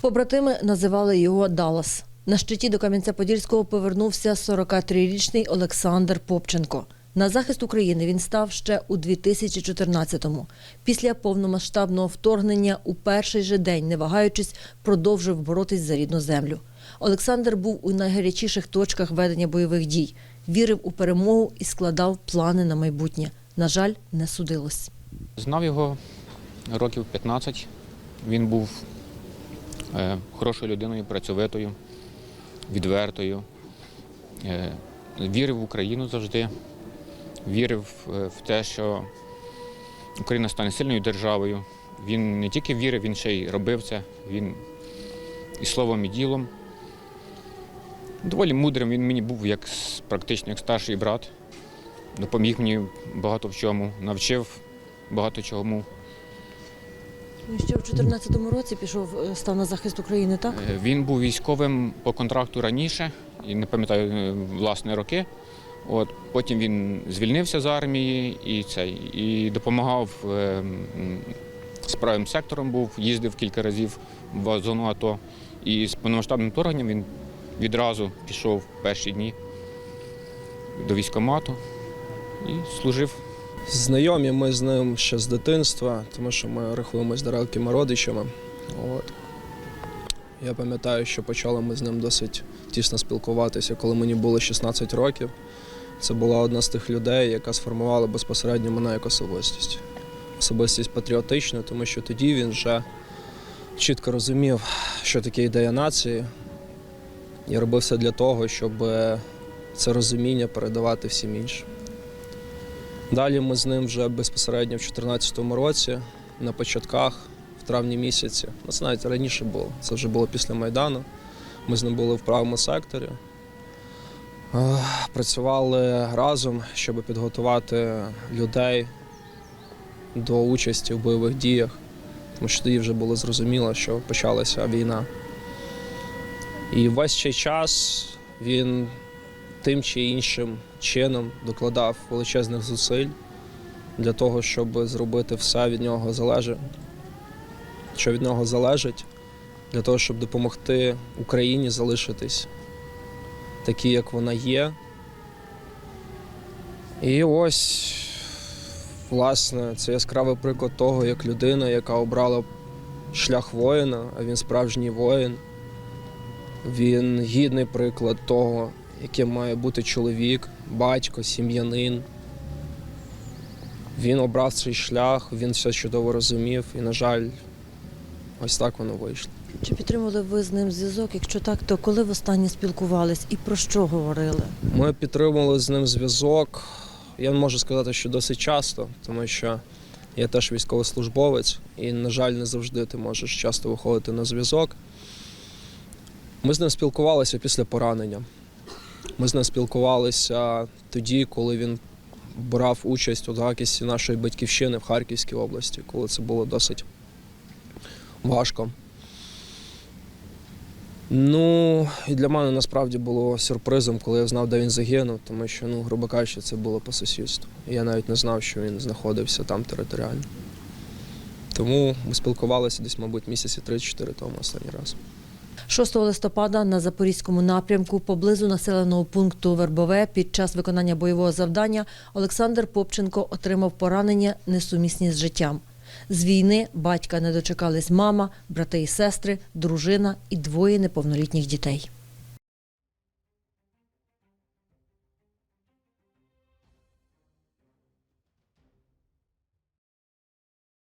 Побратими називали його Даллас. На щиті до Кам'янця-Подільського повернувся 43-річний Олександр Попченко. На захист України він став ще у 2014-му. Після повномасштабного вторгнення у перший же день, не вагаючись, продовжив боротись за рідну землю. Олександр був у найгарячіших точках ведення бойових дій, вірив у перемогу і складав плани на майбутнє. На жаль, не судилось. Знав його років 15. Він був хорошою людиною, працьовитою, відвертою. Е, вірив в Україну завжди, вірив е, в те, що Україна стане сильною державою. Він не тільки вірив, він ще й робив це. Він і словом, і ділом. Доволі мудрим він мені був як практично як старший брат. Допоміг мені багато в чому, навчив багато чому. Він ще в 2014 році пішов, е, став на захист України, так? Е, Він був військовим по контракту раніше, і не пам'ятаю е, власне роки. От потім він звільнився з армії і цей і допомагав е, з правим сектором. Був, їздив кілька разів в зону АТО. І з повномасштабним вторгненням він відразу пішов в перші дні до військкомату і служив Знайомі ми з ним ще з дитинства, тому що ми рахуємось далекими родичами. От. Я пам'ятаю, що почали ми з ним досить тісно спілкуватися, коли мені було 16 років. Це була одна з тих людей, яка сформувала безпосередньо мене як особистість. Особистість патріотична, тому що тоді він вже чітко розумів, що таке ідея нації, і робив все для того, щоб це розуміння передавати всім іншим. Далі ми з ним вже безпосередньо в 2014 році, на початках, в травні місяці. Ну, це навіть раніше було. Це вже було після Майдану. Ми з ним були в правому секторі. Е, Працювали разом, щоб підготувати людей до участі в бойових діях, тому що тоді вже було зрозуміло, що почалася війна. І весь цей час він тим чи іншим чином докладав величезних зусиль для того, щоб зробити все від нього залежить, що від нього залежить, для того, щоб допомогти Україні залишитись такі, як вона є. І ось, власне, це яскравий приклад того, як людина, яка обрала шлях воїна, а він справжній воїн. Він гідний приклад того, яким має бути чоловік, батько, сім'янин. Він обрав цей шлях, він все чудово розумів, і, на жаль, ось так воно вийшло. Чи підтримували ви з ним зв'язок? Якщо так, то коли востаннє спілкувались і про що говорили? Ми підтримували з ним зв'язок. Я можу сказати, що досить часто, тому що я теж військовослужбовець, і, на жаль, не завжди ти можеш часто виходити на зв'язок. Ми з ним спілкувалися після поранення. Ми з ним спілкувалися тоді, коли він брав участь у захисті нашої батьківщини в Харківській області, коли це було досить важко. Ну, і для мене насправді було сюрпризом, коли я знав, де він загинув, тому що, ну, грубо кажучи, це було по сусідству. Я навіть не знав, що він знаходився там територіально. Тому ми спілкувалися десь, мабуть, місяці 3-4 тому останній раз. 6 листопада на запорізькому напрямку поблизу населеного пункту Вербове під час виконання бойового завдання Олександр Попченко отримав поранення несумісні з життям. З війни батька не дочекались мама, брати і сестри, дружина і двоє неповнолітніх дітей.